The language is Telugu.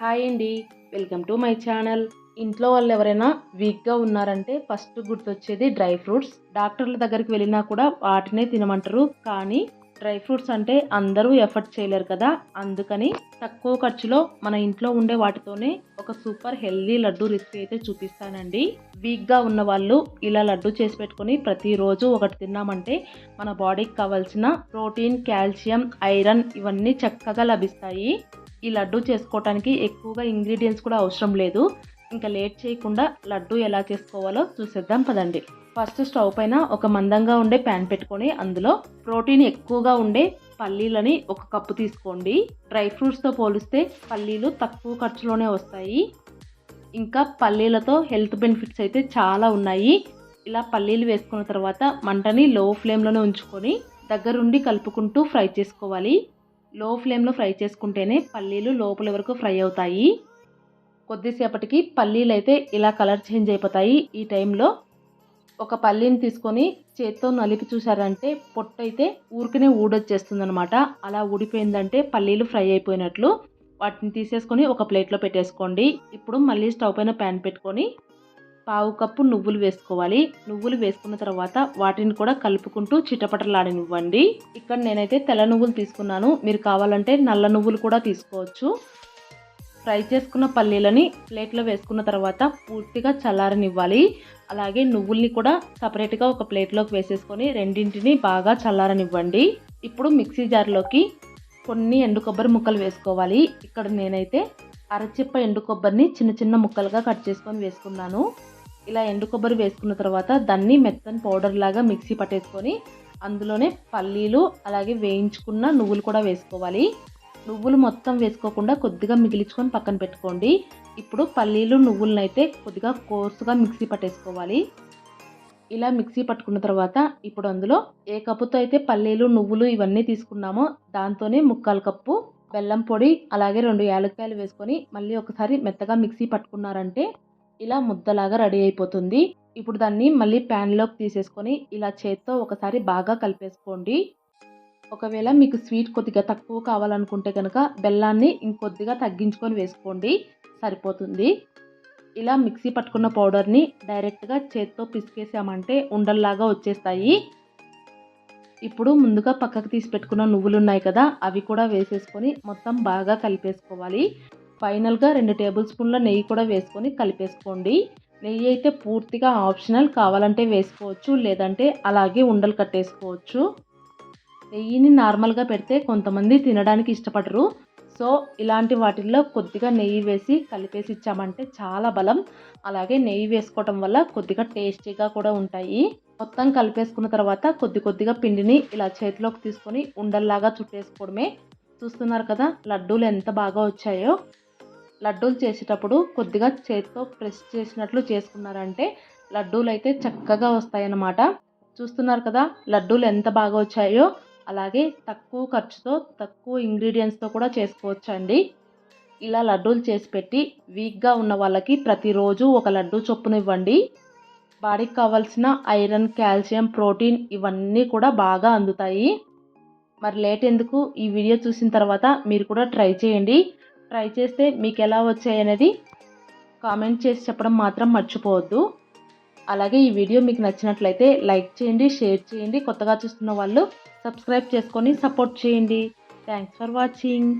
హాయ్ అండి. Welcome to my channel. ఇంట్లో వాళ్ళు ఎవరైనా వీక్గా ఉన్నారంటే ఫస్ట్ గుర్తొచ్చేది డ్రై ఫ్రూట్స్. డాక్టర్ల దగ్గరికి వెళ్ళినా కూడా వాటినే తినమంటారు. కానీ డ్రై ఫ్రూట్స్ అంటే అందరూ ఎఫర్ట్ చేయలేరు కదా. అందుకని తక్కువ ఖర్చులో మన ఇంట్లో ఉండే వాటితోనే ఒక సూపర్ హెల్దీ లడ్డు రెసిపీ అయితే చూపిస్తానండి. వీక్గా ఉన్న వాళ్ళు ఇలా లడ్డు చేసి పెట్టుకొని ప్రతిరోజు ఒకటి తిన్నామంటే మన బాడీకి కావాల్సిన ప్రోటీన్ కాల్షియం ఐరన్ ఇవన్నీ చక్కగా లభిస్తాయి. ఈ లడ్డు చేసుకోవటానికి ఎక్కువగా ఇంగ్రీడియంట్స్ కూడా అవసరం లేదు. ఇంకా లేట్ చేయకుండా లడ్డు ఎలా చేసుకోవాలో చూసేద్దాం పదండి. ఫస్ట్ స్టవ్ పైన ఒక మందంగా ఉండే ప్యాన్ పెట్టుకొని అందులో ప్రోటీన్ ఎక్కువగా ఉండే పల్లీలని ఒక కప్పు తీసుకోండి. డ్రై ఫ్రూట్స్తో పోలిస్తే పల్లీలు తక్కువ ఖర్చులోనే వస్తాయి. ఇంకా పల్లీలతో హెల్త్ బెనిఫిట్స్ అయితే చాలా ఉన్నాయి. ఇలా పల్లీలు వేసుకున్న తర్వాత మంటని లో ఫ్లేమ్లోనే ఉంచుకొని దగ్గరుండి కలుపుకుంటూ ఫ్రై చేసుకోవాలి. లో ఫ్లేమ్లో ఫ్రై చేసుకుంటేనే పల్లీలు లోపల వరకు ఫ్రై అవుతాయి. కొద్దిసేపటికి పల్లీలు అయితే ఇలా కలర్ చేంజ్ అయిపోతాయి ఈ టైంలో ఒక పల్లీని తీసుకొని చేత్తో నలిపి చూసారంటే పొట్టు అయితే ఊరికనే ఊడొచ్చేస్తుంది అనమాట అలా ఊడిపోయిందంటే పల్లీలు ఫ్రై అయిపోయినట్లు. వాటిని తీసేసుకొని ఒక ప్లేట్లో పెట్టేసుకోండి. ఇప్పుడు మళ్ళీ స్టవ్ పైన ప్యాన్ పెట్టుకొని పావు కప్పు నువ్వులు వేసుకోవాలి. నువ్వులు వేసుకున్న తర్వాత వాటిని కూడా కలుపుకుంటూ చిటపటలాడనివ్వండి ఇక్కడ నేనైతే తెల్ల నువ్వులు తీసుకున్నాను. మీరు కావాలంటే నల్ల నువ్వులు కూడా తీసుకోవచ్చు. ఫ్రై చేసుకున్న పల్లీలని ప్లేట్లో వేసుకున్న తర్వాత పూర్తిగా చల్లారనివ్వాలి. అలాగే నువ్వుల్ని కూడా సపరేట్గా ఒక ప్లేట్లోకి వేసేసుకొని రెండింటిని బాగా చల్లారనివ్వండి. ఇప్పుడు మిక్సీ జార్లోకి కొన్ని ఎండు కొబ్బరి ముక్కలు వేసుకోవాలి. ఇక్కడ నేనైతే అరచిప్ప ఎండు కొబ్బరిని చిన్న చిన్న ముక్కలుగా కట్ చేసుకొని వేసుకున్నాను. ఇలా ఎండు కొబ్బరి వేసుకున్న తర్వాత దాన్ని మెత్తని పౌడర్ లాగా మిక్సీ పట్టేసుకొని అందులోనే పల్లీలు అలాగే వేయించుకున్న నువ్వులు కూడా వేసుకోవాలి. నువ్వులు మొత్తం వేసుకోకుండా కొద్దిగా మిగిలించుకొని పక్కన పెట్టుకోండి. ఇప్పుడు పల్లీలు నువ్వులను అయితే కొద్దిగా కోర్సుగా మిక్సీ పట్టేసుకోవాలి. ఇలా మిక్సీ పట్టుకున్న తర్వాత ఇప్పుడు అందులో ఏ కప్పుతో అయితే పల్లీలు నువ్వులు ఇవన్నీ తీసుకున్నామో దాంతోనే ముక్కాలు కప్పు బెల్లం పొడి అలాగే రెండు యాలక్కాయలు వేసుకొని మళ్ళీ ఒకసారి మెత్తగా మిక్సీ పట్టుకున్నారంటే ఇలా ముద్దలాగా రెడీ అయిపోతుంది. ఇప్పుడు దాన్ని మళ్ళీ ప్యాన్లోకి తీసేసుకొని ఇలా చేత్తో ఒకసారి బాగా కలిపేసుకోండి. ఒకవేళ మీకు స్వీట్ కొద్దిగా తక్కువ కావాలనుకుంటే కనుక బెల్లాన్ని ఇంకొద్దిగా తగ్గించుకొని వేసుకోండి. సరిపోతుంది. ఇలా మిక్సీ పట్టుకున్న పౌడర్ని డైరెక్ట్గా చేత్తో పిసికేసామంటే ఉండల్లాగా వచ్చేస్తాయి. ఇప్పుడు ముందుగా పక్కకు తీసి పెట్టుకున్న నువ్వులు ఉన్నాయి కదా అవి కూడా వేసేసుకొని మొత్తం బాగా కలిపేసుకోవాలి. ఫైనల్గా రెండు టేబుల్ స్పూన్ల నెయ్యి కూడా వేసుకొని కలిపేసుకోండి. నెయ్యి అయితే పూర్తిగా ఆప్షనల్ కావాలంటే వేసుకోవచ్చు లేదంటే అలాగే ఉండలు కట్టేసుకోవచ్చు. నెయ్యిని నార్మల్గా పెడితే కొంతమంది తినడానికి ఇష్టపడరు. సో ఇలాంటి వాటిల్లో కొద్దిగా నెయ్యి వేసి కలిపేసి ఇచ్చామంటే చాలా బలం. అలాగే నెయ్యి వేసుకోవటం వల్ల కొద్దిగా టేస్టీగా కూడా ఉంటాయి. మొత్తం కలిపేసుకున్న తర్వాత కొద్ది కొద్దిగా పిండిని ఇలా చేతిలోకి తీసుకొని ఉండల్లాగా చుట్టేసుకోవడమే. చూస్తున్నారు కదా లడ్డూలు ఎంత బాగా వచ్చాయో. లడ్డూలు చేసేటప్పుడు కొద్దిగా చేతితో ప్రెస్ చేసినట్లు చేసుకున్నారంటే లడ్డూలు అయితే చక్కగా వస్తాయన్నమాట. చూస్తున్నారు కదా లడ్డూలు ఎంత బాగా వచ్చాయో అలాగే తక్కువ ఖర్చుతో తక్కువ ఇంగ్రీడియంట్స్తో కూడా చేసుకోవచ్చు అండి ఇలా లడ్డూలు చేసి పెట్టి వీక్గా ఉన్న వాళ్ళకి ప్రతిరోజు ఒక లడ్డూ చొప్పున ఇవ్వండి బాడీకి కావాల్సిన ఐరన్ కాల్షియం ప్రోటీన్ ఇవన్నీ కూడా బాగా అందుతాయి. మరి లేట్ ఎందుకు? ఈ వీడియో చూసిన తర్వాత మీరు కూడా ట్రై చేయండి. ట్రై చేస్తే మీకు ఎలా వచ్చాయి అనేది కామెంట్ చేసి చెప్పడం మాత్రం మర్చిపోవద్దు. అలాగే ఈ వీడియో మీకు నచ్చినట్లయితే లైక్ చేయండి షేర్ చేయండి. కొత్తగా చూస్తున్న వాళ్ళు సబ్స్క్రైబ్ చేసుకొని సపోర్ట్ చేయండి. Thanks for watching